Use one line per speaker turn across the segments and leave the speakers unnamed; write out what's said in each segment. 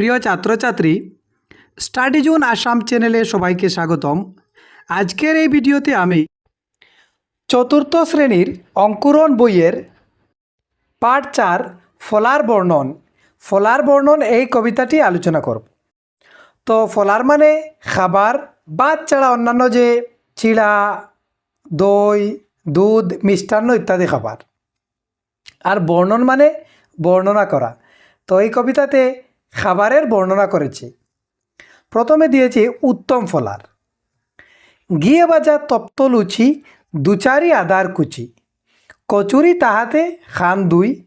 প্রিয় ছাত্রছাত্রী study zone Assam চ্যানেলে সবাইকে স্বাগতম। আজকের এই ভিডিওতে আমি চতুর্থ শ্রেণির অঙ্কুরণ বইয়ের পাঠ চার, ফলার বর্ণন। ফলার বর্ণন এই কবিতাটি আলোচনা করব। তো ফলার মানে খাবার বাদ ছাড়া অন্যান্য যে চিড়া, দই, দুধ, মিষ্টান্ন ইত্যাদি খাবার। আর বর্ণন মানে বর্ণনা করা। তো এই কবিতাতে খাবারের বর্ণনা করেছে। প্রথমে দিয়েছে উত্তম ফলার। গিয়ে বাজা তপ্ত লুচি, দুচারি আদার কুচি। কচুরি তাহাতে খান দুই।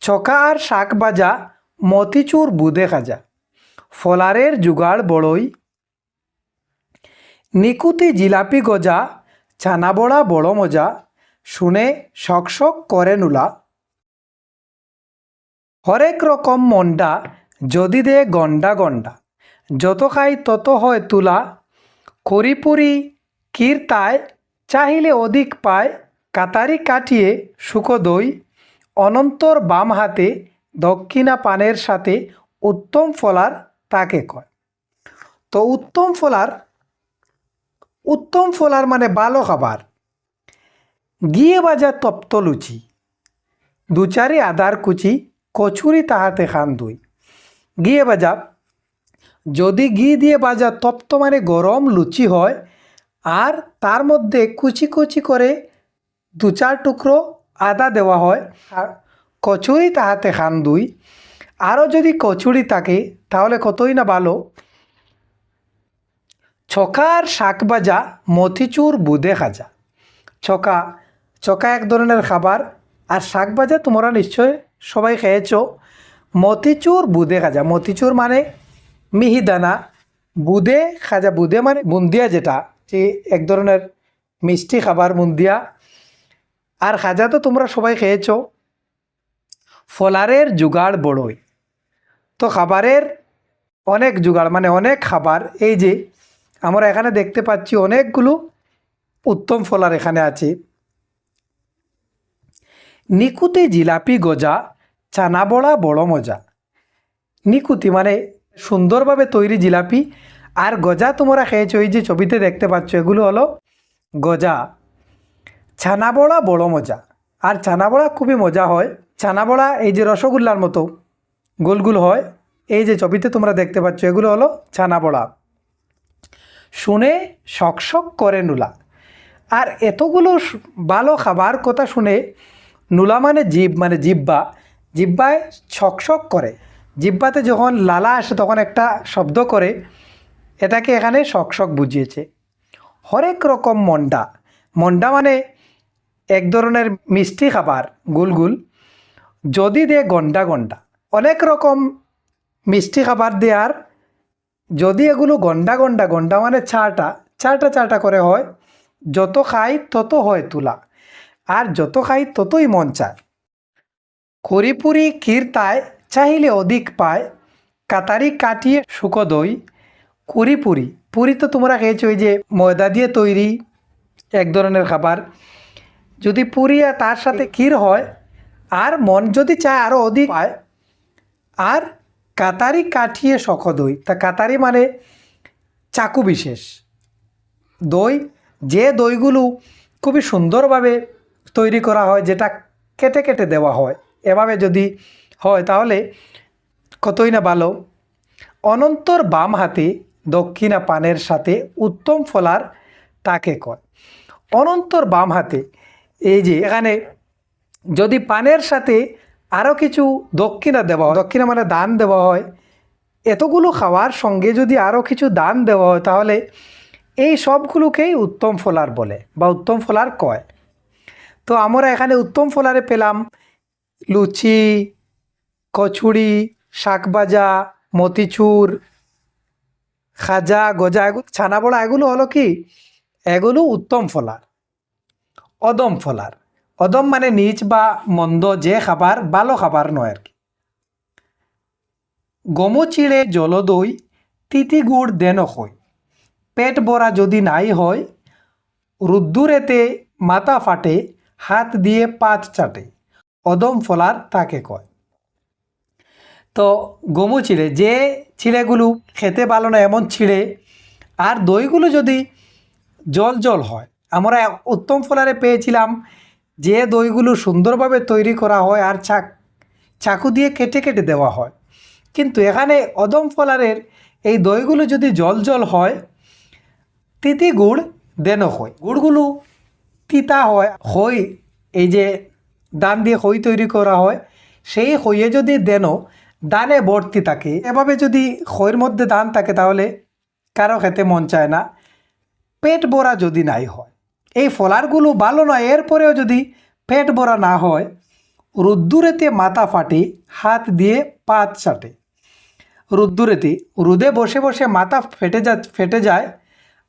ছকা আর শাক বাজা মতিচুর বুদে খাজা। ফলারের জুগাড় বড়ই। নিকুতি জিলাপি গজা ছানা বড়া বড় মজা। শুনে শক শক করে নুলা। হরেক রকম মন্ডা যদি দে গন্ডা গন্ডা যত খাই তত হয় তুলা করিপুরি কীর্তায় চাহিলে অধিক পায়, কাতারি কাটিয়ে শুকো দই অনন্তর বাম হাতে দক্ষিণা পানের সাথে উত্তম ফলার তাকে কয়। তো উত্তম ফলার উত্তম ফলার মানে ভালো খাবার। গিয়ে বাজা তপ্ত লুচি দুচারি আদার কুচি, কচুরি তাহাতে খান দুই। গিয়ে বাজা। যদি ঘি দিয়ে বাজা তপ্ত মানে গরম লুচি হয়, আর তার মধ্যে কুচি কুচি করে দু চার টুকরো আদা দেওয়া হয়, আর কচুরি তাহাতে খান দুই। আরও যদি কচুরি থাকে, তাহলে কতই না ভালো। ছকার শাক ভাজা মতিচুর বুদে খাজা। ছকা ছকা এক ধরনের খাবার, আর শাক ভাজা তোমরা নিশ্চয় সবাই খেয়েছো। মতিচুর বুদে খাজা, মতিচুর মানে মিহিদানা। বুদে খাজা, বুদে মানে বুন্দিয়া যেটা, যে এক ধরনের মিষ্টি খাবার বুন্দিয়া আর খাজা তো তোমরা সবাই খেয়েছ। ফলারের জুগাড় বড়ই। তো খাবারের অনেক জুগাড় মানে অনেক খাবার। এই যে, আমরা এখানে দেখতে পাচ্ছি অনেকগুলো উত্তম ফলার এখানে আছে। নিকুতি জিলাপি গজা চানা বড়া মজা। নিকুতি মানে সুন্দরভাবে তৈরি জিলাপি আর গজা তোমরা খেয়েছো, এই যে ছবিতে দেখতে পাচ্ছ, এগুলো হলো গজা। ছানা বড়া মজা। আর ছানা বড়া খুবই মজা হয়। ছানা বড়া এই যে রসগোল্লার মতো গোল গোল হয়, এই যে ছবিতে তোমরা দেখতে পাচ্ছ, এগুলো হলো ছানা বড়া শুনে শক শক করে নুলা। আর এতগুলো ভালো খাবার কথা শুনে নুলা মানে জিভ মানে জিব্বা। জিব্বায় ছকছক করে। জিব্বাতে যখন লালা আসে, তখন একটা শব্দ করে, এটাকে এখানে শক বুঝিয়েছে। হরেক রকম মন্ডা। মন্ডা মানে এক ধরনের মিষ্টি খাবার গুলগুল যদি দে গন্ডা গন্ডা। অনেক রকম মিষ্টি খাবার দেওয়ার যদি এগুলো গন্ডা গন্ডা গন্ডা মানে চাটা। চাটা চাটা করে হয়। যত খাই তত হয় তুলা। আর যত খাই ততই মন চায়। খড়িপুরি কীর্তায় চাইলে অধিক পায়, কাতারি কাটিয়ে শুকো দই কুড়িপুরি পুরি তো তোমরা খেয়েছো ওই যে ময়দা দিয়ে তৈরি এক ধরনের খাবার। যদি পুরি আর তার সাথে ক্ষীর হয়, আর মন যদি চায় আরও অধিক পায়, আর কাতারি কাঠিয়ে শখ দই তা কাতারি মানে চাকু বিশেষ। দই, যে দইগুলো খুবই সুন্দরভাবে তৈরি করা হয়, যেটা কেটে কেটে দেওয়া হয়। এভাবে যদি হয়, তাহলে কতই না ভালো? অনন্তর বাম হাতে দক্ষিণা পানের সাথে উত্তম ফলার তাকে কয়। অনন্তর বাম হাতে, এই যে এখানে যদি পানের সাথে আরও কিছু দক্ষিণা দেওয়া হয়, দক্ষিণা মানে দান দেওয়া হয়, এতগুলো খাওয়ার সঙ্গে যদি আরও কিছু দান দেওয়া হয়, তাহলে এই সবগুলোকেই উত্তম ফলার বলে বা উত্তম ফলার কয়। তো আমরা এখানে উত্তম ফলারে পেলাম। লুচি, কচুরি, শাকবাজা, মতিচুর, খাজা, গজা এগুলো ছানা বড়া এগুলো হলো কি? এগুলো উত্তম ফলার, অদম ফলার। অদম মানে নিচ বা মন্দ যে খাবার, ভালো খাবার নয় আর কি। গমু চিড়ে জলদই তিতি গুড় দেন হয় পেট ভরা যদি নাই হয়, রুদ্দুরেতে মাথা ফাটে, হাত দিয়ে পাত চাটে। অদম ফলার তাকে কয়। তো গমু ছিঁড়ে যে ছিঁড়েগুলো খেতে ভালো না এমন ছিঁড়ে আর দইগুলো যদি জল জল হয়, আমরা উত্তম ফলারে পেয়েছিলাম যে দইগুলো সুন্দরভাবে তৈরি করা হয় আর চাক, চাকু দিয়ে কেটে কেটে দেওয়া হয়। কিন্তু এখানে অদম ফলারের এই দইগুলো যদি জল জল হয়, তিতি গুড় দেন হয়। গুড়গুলো তিতা হয় খই এই যে দান দিয়ে খই তৈরি করা হয়। সেই খইয়ে যদি দেন, দানে ভর্তি থাকে। এভাবে যদি খইয়ের মধ্যে দান থাকে, তাহলে কারও খেতে মন চায় না। পেট ভরা যদি নাই হয়। এই ফলারগুলো ভালো নয় এরপরেও যদি পেট ভরা না হয়, রুদ্দুরেতে মাথা ফাটে, হাত দিয়ে পাত চাটে। রুদ্দুরেতে রুদে বসে বসে মাথা ফেটে যা, ফেটে যায়,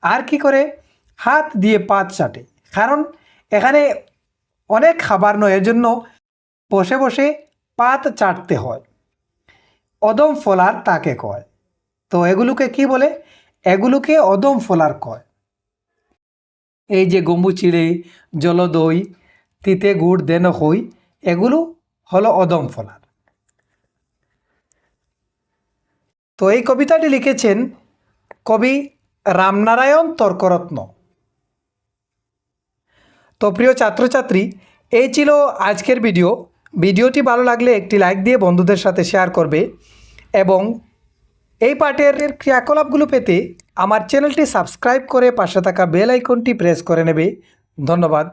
আর কি করে? হাত দিয়ে পাত চাটে। কারণ এখানে অনেক খাবার নয় জন্য বসে বসে পাত চাটতে হয়। অদম ফলার তাকে কয়। তো এগুলোকে কি বলে? এগুলোকে অদম ফলার কয়। এই যে গম্বু চিড়ে জলদই তিতে গুড় দেন হই, এগুলো হলো অদম ফলার। তো এই কবিতাটি লিখেছেন কবি রামনারায়ণ তর্করত্ন। তো প্রিয় ছাত্রছাত্রী, এই ছিল আজকের ভিডিও। ভিডিওটি ভালো লাগলে একটি লাইক দিয়ে বন্ধুদের সাথে শেয়ার করবে এবং এই পাঠের ক্রিয়াকলাপগুলো পেতে আমার চ্যানেলটি সাবস্ক্রাইব করে পাশে থাকা বেল আইকনটি প্রেস করে নেবে। ধন্যবাদ।